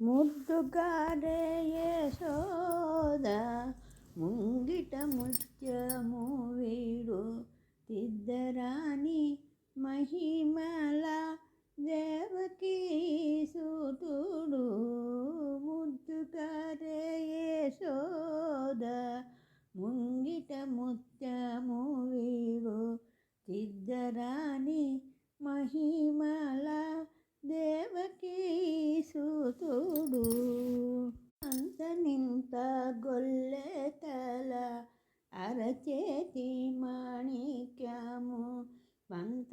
ముద్దుగారే యశోద ముంగిట ముత్యము వీడు తిద్దరాని మహిమల దేవకీ సుతుడు. ముద్దుగారే యశోద ముంగిట ముత్యము వీడు తిద్దరాని మహిమలా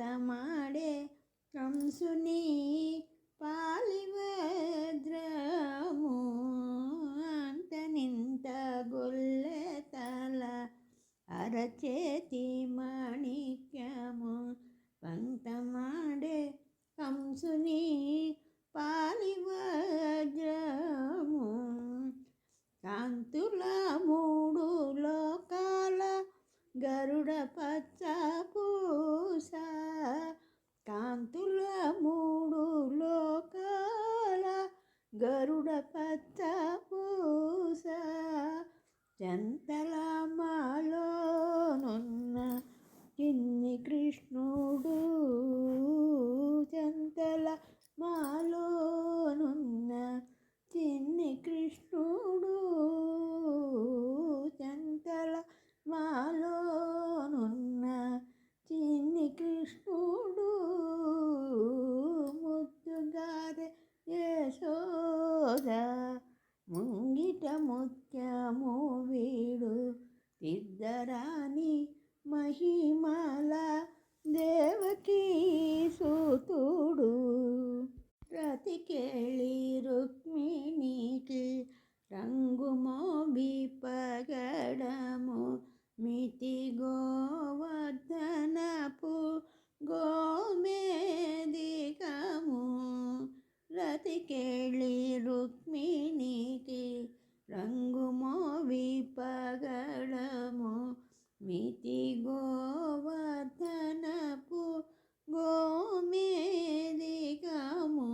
తమాడే కంసుని పాలివద్రము. అంత నింత గొల్లె తల అరచేతి మాణిక్యము. పంతమాడే కంసుని పాలివజ్రము కాంతుల మూడు లోకాల గరుడ పచ్చ గరుడ పచ్చ పూస చంతల మాలోనున్న యశోద ముంగిట ముత్యము వీడు తిద్దరాని మహిమల దేవకీ సుతుడు రతికేళి మితి గోవర్ధనపు గోమేదిగము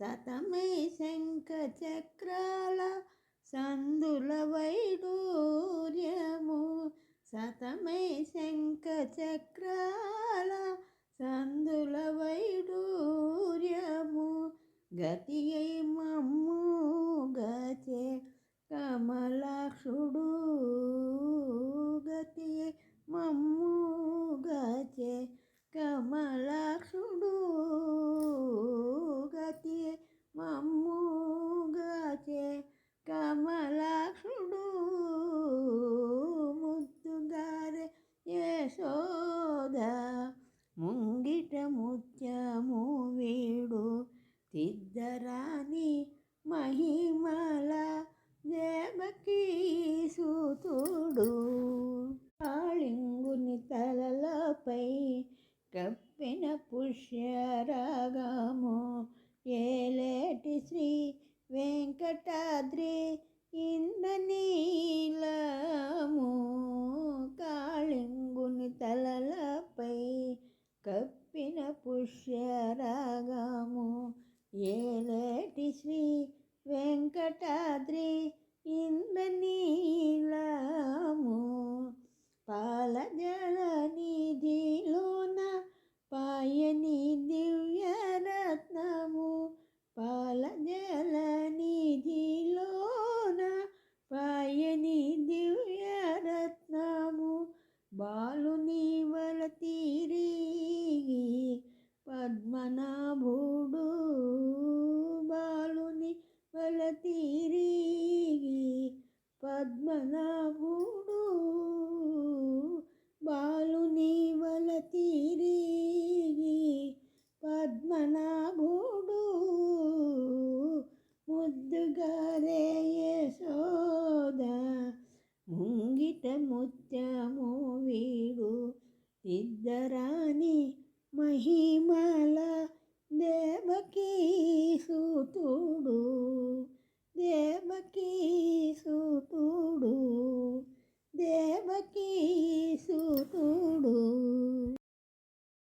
సతమై శంఖ చక్రాల సందుల వైడూర్యము. సతమై శంఖ చక్రాల సందుల వైడూర్యము. గతి మమ్ము సిద్ధరాణి మహిమల దేవకీ సూతుడు. కాళింగుని తలలపై కప్పిన పుష్యరాగము ఏలేటి శ్రీ వెంకటాద్రి ఇంద్రనీలము. కాళింగుని తలలపై కప్పిన పుష్యరాగము ఏలటి శ్రీ వెంకటాద్రి ఇంద్రనీలము. పాల జల నిధిలోన పాయని దివ్యరత్నము పాల జల నిధిలోన పాయని దివ్యరత్నము బాలుని వల తిరిగి పద్మనాభుడు పద్మనాభుడు బాలుని వల తిరిగి పద్మనాభుడు ముద్దుగారే యశోద ముంగిట ముత్యము వీడు ఇద్దరాని మహిమల దేవకీ సూతుడు దేవకీ